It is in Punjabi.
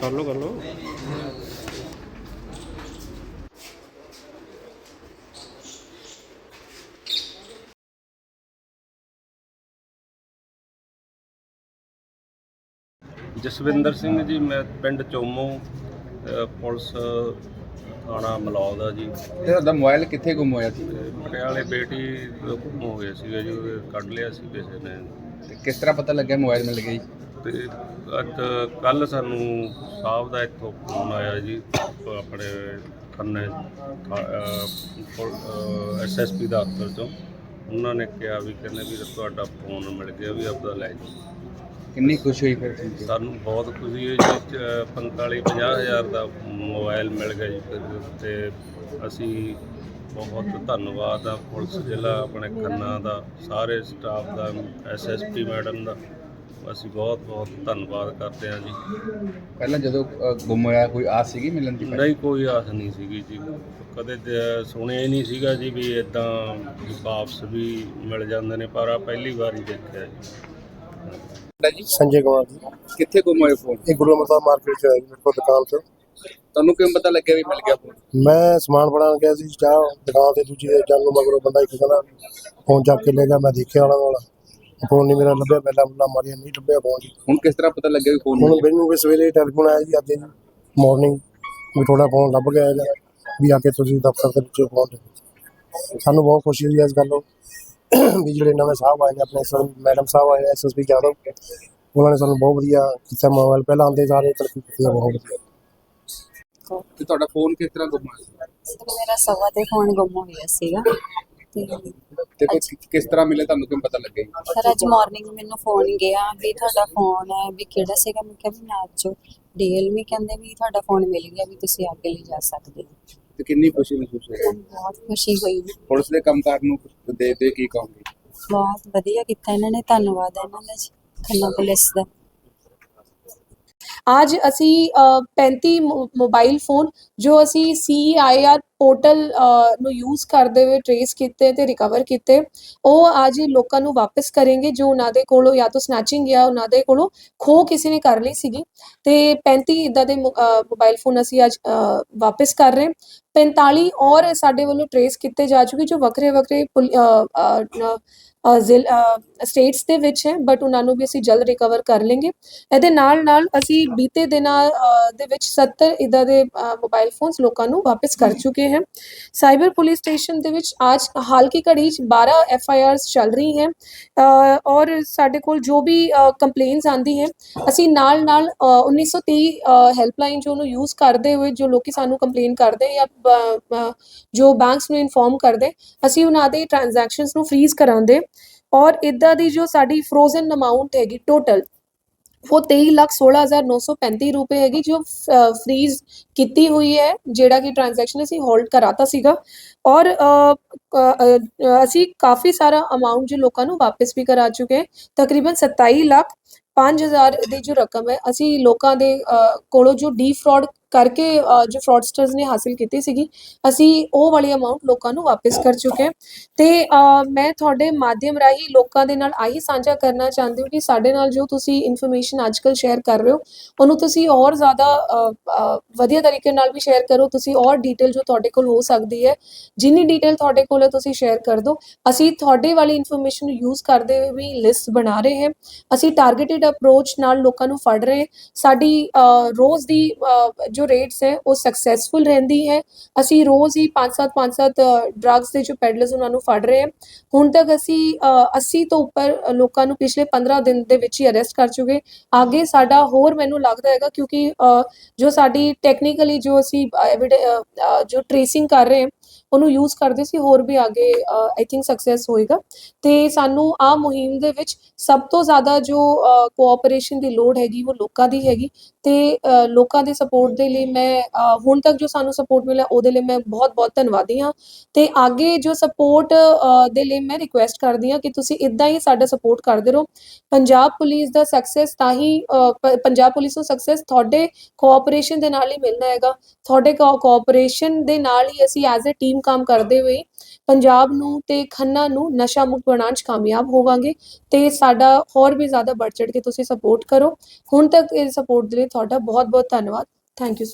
ਕਰ ਲੋ ਕਰ ਲੋ ਜਸਵਿੰਦਰ ਸਿੰਘ ਜੀ ਮੈਂ ਪਿੰਡ ਚੋਮੋ ਪੁਲਿਸ ਥਾਣਾ ਮਲੌਦ ਆ ਜੀ। ਤੇ ਤੁਹਾਡਾ ਮੋਬਾਈਲ ਕਿੱਥੇ ਗੁੰਮ ਹੋਇਆ ਸੀ? ਪਟਿਆਲੇ ਬੇਟੀ ਦਾ ਗੁੰਮ ਹੋ ਗਿਆ ਸੀਗਾ ਜੀ ਉਹ ਕੱਢ ਲਿਆ ਸੀ ਕਿਸੇ ਨੇ। ਤੇ ਕਿਸ ਤਰ੍ਹਾਂ ਪਤਾ ਲੱਗਿਆ ਮੋਬਾਈਲ ਮਿਲ ਗਿਆ ਜੀ? ਤੇ ਅੱਜ ਕੱਲ ਸਾਨੂੰ ਸਾਹਿਬ ਦਾ ਇੱਥੋਂ ਫੋਨ ਆਇਆ ਜੀ ਆਪਣੇ ਖੰਨੇ ਐਸਐਸਪੀ ਦਾ ਦਫ਼ਤਰ ਤੋਂ ਉਹਨਾਂ ਨੇ ਕਿਹਾ ਵੀ ਕਹਿੰਦੇ ਵੀ ਤੁਹਾਡਾ ਫੋਨ ਮਿਲ ਗਿਆ ਵੀ ਆਪਦਾ ਲੈ ਜਾਓ। ਕਿੰਨੀ ਖੁਸ਼ੀ ਹੋਈ ਫਿਰ ਕੇ? ਸਾਨੂੰ ਬਹੁਤ ਖੁਸ਼ੀ ਹੋਈ ਜੀ 45 50 ਹਜ਼ਾਰ ਦਾ ਮੋਬਾਈਲ ਮਿਲ ਗਿਆ ਜੀ ਫਿਰ ਤੇ ਅਸੀਂ ਬਹੁਤ ਧੰਨਵਾਦ ਆ ਪੁਲਿਸ ਜ਼ਿਲ੍ਹਾ ਆਪਣੇ ਖੰਨਾ ਦਾ ਸਾਰੇ ਸਟਾਫ ਦਾ ਐਸਐਸਪੀ ਮੈਡਮ ਦਾ ਅਸੀਂ ਬਹੁਤ ਬਹੁਤ ਧੰਨਵਾਦ ਕਰਦੇ ਹਾਂ ਜੀ। ਪਹਿਲਾਂ ਜਦੋਂ ਗੁੰਮ ਹੋਇਆ ਕੋਈ ਆਸ ਸੀਗੀ ਮਿਲਣ ਦੀ ਨਹੀਂ ਕੋਈ ਆਸ ਨਹੀਂ ਸੀਗੀ ਜੀ। ਕਦੇ ਸੁਣਿਆ ਹੀ ਨਹੀਂ ਸੀਗਾ ਜੀ ਵੀ ਇਦਾਂ ਵਾਪਸ ਵੀ ਮਿਲ ਜਾਂਦੇ ਨੇ ਪਰ ਆ ਪਹਿਲੀ ਵਾਰ ਦੇਖਿਆ ਜੀ। ਜੀ? ਸੰਜੇ ਕੁਮਾਰ ਜੀ। ਕਿੱਥੇ ਗੁੰਮ ਹੋਇਆ ਫੋਨ? ਇਹ ਗੁਰੂ ਅਮਰਦਾਸ ਮਾਰਕੀਟ ਚ ਹੈ ਜੀ ਮੇਰੇ ਕੋਲ ਦੁਕਾਨ ਤੇ। ਤੁਹਾਨੂੰ ਕਿਵੇਂ ਪਤਾ ਲੱਗਿਆ ਵੀ ਮਿਲ ਗਿਆ ਫੋਨ? ਮੈਂ ਸਮਾਨ ਫੜਾਉਣ ਗਿਆ ਸੀ ਚਾਹ ਦੁਕਾਨ ਤੇ ਦੂਜੀ ਦੇ ਜਾਨੂੰ ਮਗਰੋਂ ਬੰਦਾ ਇੱਕ ਕਹਿੰਦਾ ਫੋਨ ਚੱਕ ਕੇ ਲੈ ਗਿਆ ਮੈਂ ਦੇਖਿਆ ਉਹਨਾਂ ਕੋਲ। ਫੋਨ ਨਹੀਂ ਮੇਰਾ ਲੱਭਿਆ ਪਹਿਲਾਂ ਮੁੰਡਾ ਮਾਰਿਆ ਨਹੀਂ ਲੱਭਿਆ ਫੋਨ ਜੀ। ਹੁਣ ਕਿਸ ਤਰ੍ਹਾਂ ਪਤਾ ਲੱਗਿਆ ਵੀ ਫੋਨ ਮਿਲ ਹੁਣ ਮੈਨੂੰ ਵੀ ਸਵੇਰੇ ਟੈਲੀਫੋਨ ਆਇਆ ਜੀ ਅੱਜ ਜੀ ਮਾਰਨਿੰਗ ਵੀ ਤੁਹਾਡਾ ਫੋਨ ਲੱਭ ਗਿਆ ਹੈਗਾ ਵੀ ਆ ਕੇ ਤੁਸੀਂ ਦਫ਼ਤਰ ਦੇ ਵਿੱਚ ਫੋਨ ਦੇ। ਸਾਨੂੰ ਬਹੁਤ ਖੁਸ਼ੀ ਹੋਈ ਇਸ ਗੱਲੋਂ ਵੀ ਜਿਹੜੇ ਨਵੇਂ ਸਾਹਿਬ ਆਏ ਨੇ ਆਪਣੇ ਸਰ ਮੈਡਮ ਸਾਹਿਬ ਆਏ ਐਸਐਸਪੀ ਯਾਦਵ ਉਹਨਾਂ ਨੇ ਸਾਨੂੰ ਬਹੁਤ ਵਧੀਆ ਕੀਤਾ ਮੋਬਾਈਲ ਪਹਿਲਾਂ ਆਉਂਦੇ ਸਾਰੇ ਤਰੱਕੀ ਕੀਤੀ ਹੈ ਬਹੁਤ ਵਧੀਆ। ਤੇ ਤੁਹਾਡਾ ਫੋਨ ਕਿਸ ਤਰ੍ਹਾਂ ਗੁੰਮ ਹੋਇਆ ਮੇਰਾ ਸਵਾ ਤੇ ਫੋਨ ਗੁੰਮ ਹੋ ਗਿਆ ਸੀਗਾ ਤੇ ਤੇ ਫਿਰ ਕਿ- ਕਿਸ ਤਰ੍ਹਾਂ ਮਿਲੇ ਤੁਹਾਨੂੰ ਕਿਵੇਂ ਪਤਾ ਲੱਗਿਆ? ਜੀ? ਸਰ ਅੱਜ ਮਾਰਨਿੰਗ ਮੈਨੂੰ ਫੋਨ ਗਿਆ ਵੀ ਤੁਹਾਡਾ ਫੋਨ ਹੈ ਵੀ ਕਿਹੜਾ ਸੀਗਾ? ਮੈਂ ਕਿਹਾ ਵੀ ਨਾਚੋ ਡੀਐਲਮੀ ਕਹਿੰਦੇ ਵੀ ਤੁਹਾਡਾ ਫੋਨ ਮਿਲ ਗਿਆ ਵੀ ਤੁਸੀਂ ਅੱਗੇ ਲੈ ਜਾ ਸਕਦੇ ਹੋ। ਤੇ ਕਿੰਨੀ ਖੁਸ਼ੀ ਮਹਿਸੂਸ ਹੋਈ? ਬਹੁਤ ਖੁਸ਼ੀ ਹੋਈ। ਪੁਲਿਸ ਦੇ ਕੰਮਕਾਰ ਨੂੰ ਦੇ ਦੇ ਕੀ ਕਹੋਗੇ? ਬਹੁਤ ਵਧੀਆ ਕੀਤਾ ਇਹਨਾਂ ਨੇ ਧੰਨਵਾਦ ਹੈ ਇਹਨਾਂ ਦਾ ਜੀ, ਖੰਨਾ ਪੁਲਿਸ ਦਾ। ਅੱਜ ਅਸੀਂ ਅ, 35 ਮੋ- ਮੋਬਾਈਲ ਫੋਨ ਜੋ ਅਸੀਂ CIR ਪੋਰਟਲ ਨੂੰ ਯੂਜ਼ ਕਰਦੇ ਹੋਏ ਟਰੇਸ ਕੀਤੇ ਤੇ ਰਿਕਵਰ ਕੀਤੇ ਉਹ ਅੱਜ ਲੋਕਾਂ ਨੂੰ ਵਾਪਸ ਕਰਾਂਗੇ ਜੋ ਉਹਨਾਂ ਦੇ ਕੋਲੋਂ ਜਾਂ ਤਾਂ ਸਨੈਚਿੰਗ ਜਾਂ ਉਹਨਾਂ ਦੇ ਕੋਲੋਂ ਖੋ ਕਿਸੇ ਨੇ ਕਰ ਲਈ ਸੀਗੀ। ਤੇ 35 ਇਦਾਂ ਦੇ ਮੋਬਾਈਲ ਫੋਨ ਅਸੀਂ ਅੱਜ ਵਾਪਸ ਕਰ ਰਹੇ 45 ਔਰ ਸਾਡੇ ਵੱਲੋਂ ਟਰੇਸ ਕੀਤੇ ਜਾ ਚੁੱਕੇ ਜੋ ਵੱਖਰੇ ਵੱਖਰੇ ਸਟੇਟਸ ਦੇ ਵਿੱਚ ਹੈ ਬਟ ਉਹਨਾਂ ਨੂੰ ਵੀ ਅਸੀਂ ਜਲਦ ਰਿਕਵਰ ਕਰ ਲਵਾਂਗੇ। ਇਹਦੇ ਨਾਲ ਨਾਲ ਅਸੀਂ ਬੀਤੇ ਦਿਨਾਂ ਦੇ ਵਿੱਚ 70 ਇਦਾਂ ਦੇ ਮੋਬਾਈਲ ਫੋਨਸ ਲੋਕਾਂ ਨੂੰ ਵਾਪਸ ਕਰ ਚੁੱਕੇ ਹਨ ਸਾਈਬਰ ਪੁਲਿਸ ਸਟੇਸ਼ਨ ਦੇ ਵਿੱਚ ਅੱਜ ਹਾਲ ਕੀ ਘੜੀ 'ਚ 12 ਐਫ ਆਈ ਆਰਸ ਚੱਲ ਰਹੀ ਹੈ। ਔਰ ਸਾਡੇ ਕੋਲ ਜੋ ਵੀ ਕੰਪਲੇਨਸ ਆਂਦੀ ਹੈ ਅਸੀਂ ਨਾਲ ਨਾਲ ਅ, 1930 ਹੈਲਪਲਾਈਨ ਜੋ ਨੂੰ ਯੂਜ਼ ਕਰਦੇ ਹੋਏ ਜੋ ਲੋਕੀ ਸਾਨੂੰ ਕੰਪਲੇਨ ਕਰਦੇ ਜਾਂ ਜੋ ਬੈਂਕਸ ਨੂੰ ਇਨਫੋਰਮ ਕਰਦੇ ਅਸੀਂ ਉਹਨਾਂ ਦੇ ਟ੍ਰਾਂਜੈਕਸ਼ਨਸ ਨੂੰ ਫ੍ਰੀਜ਼ ਕਰਾਉਂਦੇ ਔਰ ਇਦਾਂ ਦੀ ਜੋ ਸਾਡੀ ਫਰੋਜ਼ਨ ਅਮਾਉਂਟ ਹੈਗੀ ਟੋਟਲ ਉਹ 23,16,935 ਰੁਪਏ ਹੈਗੀ ਜੋ ਫ੍ਰੀਜ਼ ਕੀਤੀ ਹੋਈ ਹੈ ਜਿਹੜਾ ਕਿ ਟ੍ਰਾਂਜੈਕਸ਼ਨ ਅਸੀਂ ਹੋਲਡ ਕਰਾਤਾ ਸੀਗਾ ਔਰ ਅਸੀਂ ਕਾਫੀ ਸਾਰਾ ਅਮਾਉਂਟ ਜੋ ਲੋਕਾਂ ਨੂੰ ਵਾਪਸ ਵੀ ਕਰਾ ਚੁੱਕੇ ਹਾਂ। ਤਕਰੀਬਨ 27 ਲੱਖ 5000 ਦੀ ਜੋ ਰਕਮ ਹੈ ਅਸੀਂ ਲੋਕਾਂ ਦੇ ਕੋਲੋਂ ਜੋ ਡੀ ਫਰਾਡ ਕਰਕੇ ਜੋ ਫਰਾਡਸਟਰਸ ਨੇ ਹਾਸਿਲ ਕੀਤੀ ਸੀਗੀ, ਅਸੀਂ ਉਹ ਵਾਲੀ ਅਮਾਉਂਟ ਲੋਕਾਂ ਨੂੰ ਵਾਪਸ ਕਰ ਚੁੱਕੇ ਹਾਂ। ਤੇ ਮੈਂ ਤੁਹਾਡੇ ਮਾਧਿਅਮ ਰਾਹੀਂ ਲੋਕਾਂ ਦੇ ਨਾਲ ਆਹੀ ਸਾਂਝਾ ਕਰਨਾ ਚਾਹੁੰਦੀ ਹਾਂ ਕਿ ਸਾਡੇ ਨਾਲ ਜੋ ਤੁਸੀਂ ਇਨਫੋਰਮੇਸ਼ਨ ਅੱਜਕੱਲ ਸ਼ੇਅਰ ਕਰ ਰਹੇ ਹੋ, ਉਹਨੂੰ ਤੁਸੀਂ ਹੋਰ ਜ਼ਿਆਦਾ ਵਧੀਆ ਤਰੀਕੇ ਨਾਲ ਵੀ ਸ਼ੇਅਰ ਕਰੋ। ਤੁਸੀਂ ਔਰ ਡਿਟੇਲ ਜੋ ਤੁਹਾਡੇ ਕੋਲ ਹੋ ਸਕਦੀ ਹੈ, ਜਿੰਨੀ ਡਿਟੇਲ ਤੁਹਾਡੇ ਕੋਲ ਹੈ, ਤੁਸੀਂ ਸ਼ੇਅਰ ਕਰ ਦਿਓ। ਅਸੀਂ ਤੁਹਾਡੇ ਵਾਲੀ ਇਨਫੋਰਮੇਸ਼ਨ ਯੂਜ਼ ਕਰਦੇ ਹੋਏ ਵੀ ਲਿਸਟ ਬਣਾ ਰਹੇ ਹਾਂ। ਅਸੀਂ ਟਾਰਗੇਟਿਡ ਅਪਰੋਚ ਨਾਲ ਲੋਕਾਂ ਨੂੰ ਫੜ ਰਹੇ ਸਾਡੀ ਰੋਜ਼ ਦੀ ਜੋ ਜੋ ਰੇਟਸ ਹੈ ਉਹ ਸਕਸੈਸਫੁਲ ਰਹਿੰਦੀ ਹੈ। ਅਸੀਂ ਰੋਜ਼ ਹੀ 5-7 5-7 ਡਰੱਗਸ ਦੇ ਜੋ ਪੈਡਲਰਸ ਉਹਨਾਂ ਨੂੰ ਫੜ ਰਹੇ ਹਾਂ। ਹੁਣ ਤੱਕ ਅਸੀਂ ਅ, 80 ਤੋਂ ਉੱਪਰ ਲੋਕਾਂ ਨੂੰ ਪਿਛਲੇ 15 ਦਿਨ ਦੇ ਵਿੱਚ ਹੀ ਅਰੈਸਟ ਕਰ ਚੁੱਕੇ ਅੱਗੇ ਸਾਡਾ ਹੋਰ ਮੈਨੂੰ ਲੱਗਦਾ ਹੈਗਾ ਕਿਉਂਕਿ ਜੋ ਸਾਡੀ ਟੈਕਨੀਕਲੀ ਜੋ ਅਸੀਂ ਐਵਿਡ- ਜੋ ਟ੍ਰੇਸਿੰਗ ਕਰ ਰਹੇ ਹਾਂ ਉਹਨੂੰ ਯੂਜ਼ ਕਰਦੇ ਸੀ ਹੋਰ ਵੀ ਅੱਗੇ ਆਈ ਥਿੰਕ ਸਕਸੈਸ ਹੋਏਗਾ। ਤੇ ਸਾਨੂੰ ਆ ਮੁਹਿੰਮ ਦੇ ਵਿੱਚ ਸਭ ਤੋਂ ਜ਼ਿਆਦਾ ਜੋ ਕੋਆਪਰੇਸ਼ਨ ਦੀ ਲੋੜ ਹੈਗੀ ਉਹ ਲੋਕਾਂ ਦੀ ਹੈਗੀ। ਤੇ ਲੋਕਾਂ ਦੇ ਸਪੋਰਟ ਦੇ ਲਈ ਮੈਂ ਹੁਣ ਤੱਕ ਜੋ ਸਾਨੂੰ ਸਪੋਰਟ ਮਿਲਿਆ ਉਹਦੇ ਲਈ ਮੈਂ ਬਹੁਤ ਬਹੁਤ ਧੰਨਵਾਦੀ ਹਾਂ। ਤੇ ਅੱਗੇ ਜੋ ਸਪੋਰਟ ਦੇ ਲਈ ਮੈਂ ਰਿਕੁਐਸਟ ਕਰਦੀ ਹਾਂ ਕਿ ਤੁਸੀਂ ਇਦਾਂ ਹੀ ਸਾਡਾ ਸਪੋਰਟ ਕਰਦੇ ਰਹੋ। ਪੰਜਾਬ ਪੁਲਿਸ ਦਾ ਸਕਸੈਸ ਤਾਂ ਹੀ ਪੰਜਾਬ ਪੁਲਿਸ ਨੂੰ ਸਕਸੈਸ ਤੁਹਾਡੇ ਕੋਆਪਰੇਸ਼ਨ ਦੇ ਨਾਲ ਹੀ ਮਿਲਣਾ ਹੈਗਾ। ਤੁਹਾਡੇ ਕੋਆਪਰੇਸ਼ਨ ਦੇ ਨਾਲ ਹੀ ਅਸੀਂ ਐਜ਼ ਅ ਟੀਮ ਕੰਮ ਕਰਦੇ ਹੋਏ ਪੰਜਾਬ ਨੂੰ ਤੇ ਖੰਨਾ ਨੂੰ ਨਸ਼ਾ ਮੁਕਤ ਬਣਾਉਣ 'ਚ ਕਾਮਯਾਬ ਹੋਵਾਂਗੇ ਤੇ ਸਾਡਾ ਹੋਰ ਵੀ ਜ਼ਿਆਦਾ ਵੱਧ ਚੜ ਕੇ ਤੁਸੀਂ ਸਪੋਰਟ ਕਰੋ। ਹੁਣ ਤੱਕ ਇਹ ਸਪੋਰਟ ਦੇ ਲਈ ਤੁਹਾਡਾ ਬਹੁਤ ਬਹੁਤ ਧੰਨਵਾਦ। Thank you so